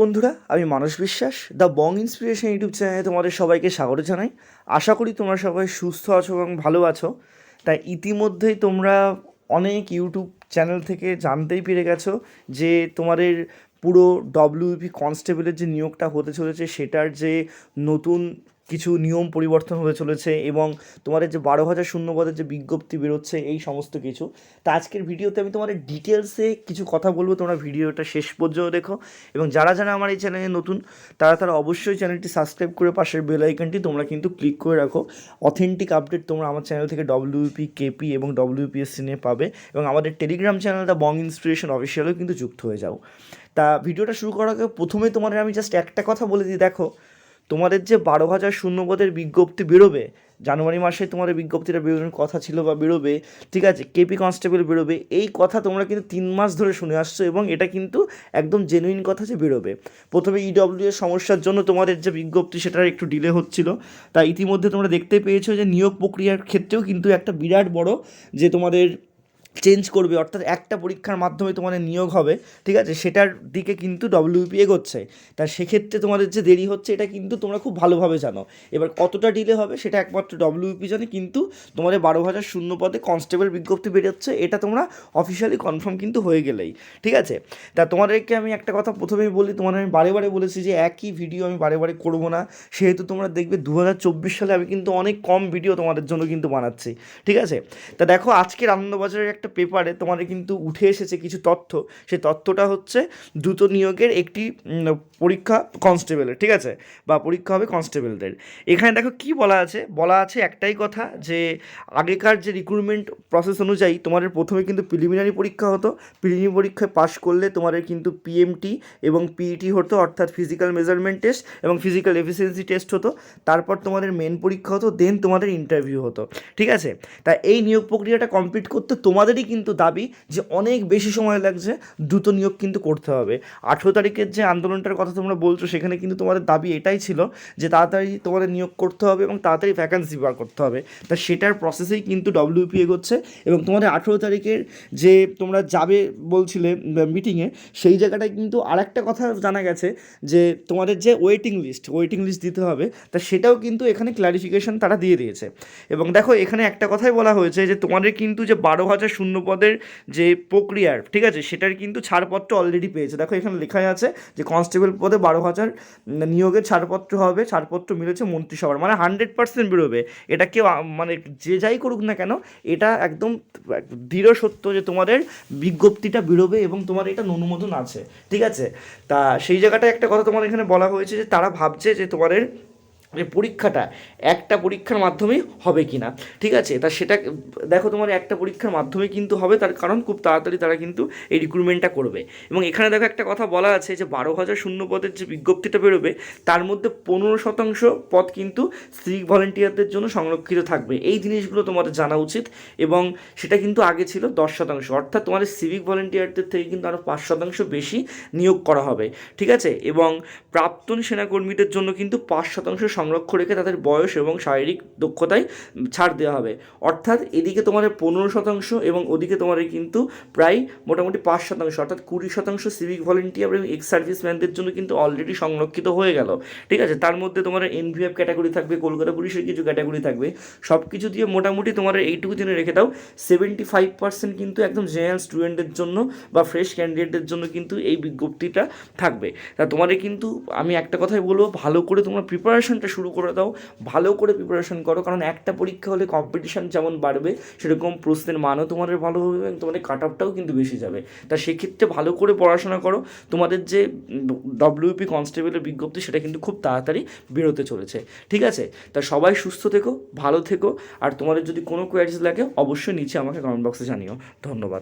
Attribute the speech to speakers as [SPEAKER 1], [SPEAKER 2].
[SPEAKER 1] বন্ধুরা, আমি মানস বিশ্বাস, দ্য বং ইন্সপিরেশন ইউটিউব চ্যানেলে তোমাদের সবাইকে স্বাগত জানাই। আশা করি তোমরা সবাই সুস্থ আছো এবং ভালো আছো। তাই ইতিমধ্যেই তোমরা অনেক ইউটিউব চ্যানেল থেকে জানতেই পেরে গেছো যে তোমাদের পুরো ডব্লিউপি কনস্টেবলের যে নিয়োগটা হতে চলেছে, সেটার যে নতুন কিছু নিয়ম পরিবর্তন হয়ে চলেছে এবং তোমাদের যে বারো হাজার শূন্য পদের যে বিজ্ঞপ্তি বেরোচ্ছে, এই সমস্ত কিছু। তা আজকের ভিডিওতে আমি তোমাদের ডিটেলসে কিছু কথা বলব। তোমরা ভিডিওটা শেষ পর্যন্ত দেখো এবং যারা যারা আমার এই চ্যানেলে নতুন, তারা তারা অবশ্যই চ্যানেলটি সাবস্ক্রাইব করে পাশের বেল আইকনটি তোমরা কিন্তু ক্লিক করে রাখো। অথেন্টিক আপডেট তোমরা আমার চ্যানেল থেকে ডব্লিউপি কেপি এবং ডব্লিউপিএসসি নিয়ে পাবে এবং আমাদের Telegram channel The Bong Inspiration অফিসিয়ালও কিন্তু যুক্ত হয়ে যাও। তা ভিডিওটা শুরু করার আগে প্রথমে তোমাদের আমি জাস্ট একটা কথা বলে দিই। দেখো তোমাদের যে বারো হাজার শূন্যপদের বিজ্ঞপ্তি বেরোবে, জানুয়ারি মাসে তোমাদের বিজ্ঞপ্তিটা বেরোনোর কথা ছিল বা বেরোবে, ঠিক আছে, কেপি কনস্টেবল বেরোবে, এই কথা তোমরা কিন্তু তিন মাস ধরে শুনে আসছো এবং এটা কিন্তু একদম জেনুইন কথা যে বেরোবে। প্রথমে ইডব্লিউ এর সমস্যার জন্য তোমাদের যে বিজ্ঞপ্তি সেটার একটু ডিলে হচ্ছিল। তা ইতিমধ্যে তোমরা দেখতে পেয়েছ যে নিয়োগ প্রক্রিয়ার ক্ষেত্রেও কিন্তু একটা বিরাট বড় যে তোমাদের চেঞ্জ করবে, অর্থাৎ একটা পরীক্ষার মাধ্যমে তোমাদের নিয়োগ হবে, ঠিক আছে? সেটার দিকে কিন্তু ডব্লিউপি এগোচ্ছে। তা সেক্ষেত্রে তোমাদের যে দেরি হচ্ছে, এটা কিন্তু তোমরা খুব ভালোভাবে জানো। এবার কতটা ডিলে হবে, সেটা একমাত্র ডব্লিউপি জানে, কিন্তু তোমাদের বারো হাজার শূন্য পদে কনস্টেবল বিজ্ঞপ্তি বেরোচ্ছে, এটা তোমরা অফিসিয়ালি কনফার্ম কিন্তু হয়ে গেলেই, ঠিক আছে? তা তোমাদেরকে আমি একটা কথা প্রথমেই বলি, তোমাদের আমি বারে বারে বলেছি যে একই ভিডিও আমি বারে বারে করব না। সেহেতু তোমরা দেখবে দু হাজার চব্বিশ সালে আমি কিন্তু অনেক কম ভিডিও তোমাদের জন্য কিন্তু বানাচ্ছি, ঠিক আছে? তা দেখো, আজকের আনন্দবাজারের একটা পেপারে তোমাদের কিন্তু উঠে এসেছে কিছু তথ্য। সেই তথ্যটা হচ্ছে দ্রুত নিয়োগের একটি পরীক্ষা কনস্টেবলের ঠিক আছে? বা পরীক্ষা হবে কনস্টেবলদের এখানে দেখো কি বলা আছে? বলা আছে একটাই কথা যে, আগেকার যে রিক্রুটমেন্ট প্রসেস অনুযায়ী তোমাদের প্রথমে কিন্তু প্রিলিমিনারি পরীক্ষা হতো। প্রিলিমিনারি পরীক্ষায় পাশ করলে তোমাদের কিন্তু পিএমটি এবং পিইটি হতো, অর্থাৎ ফিজিক্যাল মেজারমেন্ট টেস্ট এবং ফিজিক্যাল এফিসিয়েন্সি টেস্ট হতো। তারপর তোমাদের মেন পরীক্ষা হতো দেন তোমাদের ইন্টারভিউ হতো। ঠিক আছে? তা এই নিয়োগ প্রক্রিয়াটা কমপ্লিট করতে তোমাদেরই কিন্তু দাবি যে অনেক বেশি সময় লাগছে দ্রুত নিয়োগ কিন্তু করতে হবে। আঠেরো তারিখের যে আন্দোলনটার কথা তোমরা বলছো, সেখানে কিন্তু তোমাদের দাবি এটাই ছিল যে তাড়াতাড়ি তোমাদের নিয়োগ করতে হবে এবং তাড়াতাড়ি ভ্যাকান্সি বার করতে হবে। তা সেটার প্রসেসেই কিন্তু ডব্লিউপি এগোচ্ছে এবং তোমাদের আঠেরো তারিখের যে তোমরা যাবে বলছিলে মিটিংয়ে সেই জায়গাটায় কিন্তু আরেকটা কথা জানা গেছে যে তোমাদের যে ওয়েটিং লিস্ট ওয়েটিং লিস্ট দিতে হবে, তা সেটাও কিন্তু এখানে ক্লারিফিকেশন তারা দিয়ে দিয়েছে। এবং দেখো এখানে একটা কথাই বলা হয়েছে যে তোমাদের কিন্তু যে বারো হাজার শূন্য পদের যে প্রক্রিয়ার, ঠিক আছে, সেটার কিন্তু ছাড়পত্র অলরেডি পেয়েছে। দেখো এখানে লেখাই আছে যে কনস্টেবল পদে বারো হাজার নিয়োগের ছাড়পত্র হবে, ছাড়পত্র মিলেছে মন্ত্রিসভার মানে হান্ড্রেড পার্সেন্ট বেরোবে। এটা কেউ মানে যে যাই করুক না কেন, এটা একদম দৃঢ় সত্য যে তোমাদের বিজ্ঞপ্তিটা বেরোবে এবং তোমার এটা অনুমোদন আছে, ঠিক আছে? তা সেই জায়গাটায় একটা কথা তোমার এখানে বলা হয়েছে যে তারা ভাবছে যে তোমাদের যে পরীক্ষাটা একটা পরীক্ষার মাধ্যমেই হবে কি না ঠিক আছে? তা সেটা, দেখো তোমার একটা পরীক্ষার মাধ্যমে কিন্তু হবে, তার কারণ খুব তাড়াতাড়ি তারা কিন্তু এই রিক্রুটমেন্টটা করবে। এবং এখানে দেখো একটা কথা বলা আছে যে বারো হাজার শূন্য পদের যে বিজ্ঞপ্তিটা বেরোবে, তার মধ্যে পনেরো শতাংশ পদ কিন্তু সিভিক ভলেন্টিয়ারদের জন্য সংরক্ষিত থাকবে। এই জিনিসগুলো তোমাদের জানা উচিত এবং সেটা কিন্তু আগে ছিল দশ শতাংশ। অর্থাৎ তোমাদের সিভিক ভলেন্টিয়ারদের থেকে কিন্তু আরও পাঁচ শতাংশ বেশি নিয়োগ করা হবে, ঠিক আছে? এবং প্রাক্তন সেনাকর্মীদের জন্য কিন্তু পাঁচ শতাংশ সংরক্ষণ রেখে তাদের বয়স এবং শারীরিক দক্ষতায় ছাড় দেওয়া হবে। অর্থাৎ এদিকে তোমাদের পনেরো শতাংশ এবং ওদিকে তোমাদের কিন্তু প্রায় মোটামুটি পাঁচ শতাংশ, অর্থাৎ কুড়ি শতাংশ সিভিক ভলেন্টিয়ার এবং এক্স সার্ভিসম্যানদের জন্য কিন্তু অলরেডি সংরক্ষিত হয়ে গেল। ঠিক আছে? তার মধ্যে তোমার এনভিএফ ক্যাটাগরি থাকবে, কলকাতা পুলিশের কিছু ক্যাটাগরি থাকবে। সব কিছু দিয়ে মোটামুটি তোমার এইটুকু জেনে রেখে দাও সেভেন্টি ফাইভ পার্সেন্ট কিন্তু একদম জেনারেল স্টুডেন্টদের জন্য বা ফ্রেশ ক্যান্ডিডেটদের জন্য কিন্তু এই বিজ্ঞপ্তিটা থাকবে। তা তোমাদের কিন্তু আমি একটা কথাই বলব, ভালো করে তোমরা প্রিপারেশনটা শুরু করে দাও, ভালো করে প্রিপারেশন করো, কারণ একটা পরীক্ষা হলে কম্পিটিশন যেমন বাড়বে, সেরকম প্রশ্নের মানও তোমাদের ভালো হবে এবং তোমাদের কাট আপটাও কিন্তু বেশি যাবে। তা সেক্ষেত্রে ভালো করে পড়াশোনা করো। তোমাদের যে ডব্লিউপি কনস্টেবলের বিজ্ঞপ্তি, সেটা কিন্তু খুব তাড়াতাড়ি বেরোতে চলেছে। ঠিক আছে? তা সবাই সুস্থ থেকো, ভালো থেকো, আর তোমাদের যদি কোনো কোয়ারিজ লাগে, অবশ্যই নিচে আমাকে কমেন্ট বক্সে জানিও। ধন্যবাদ।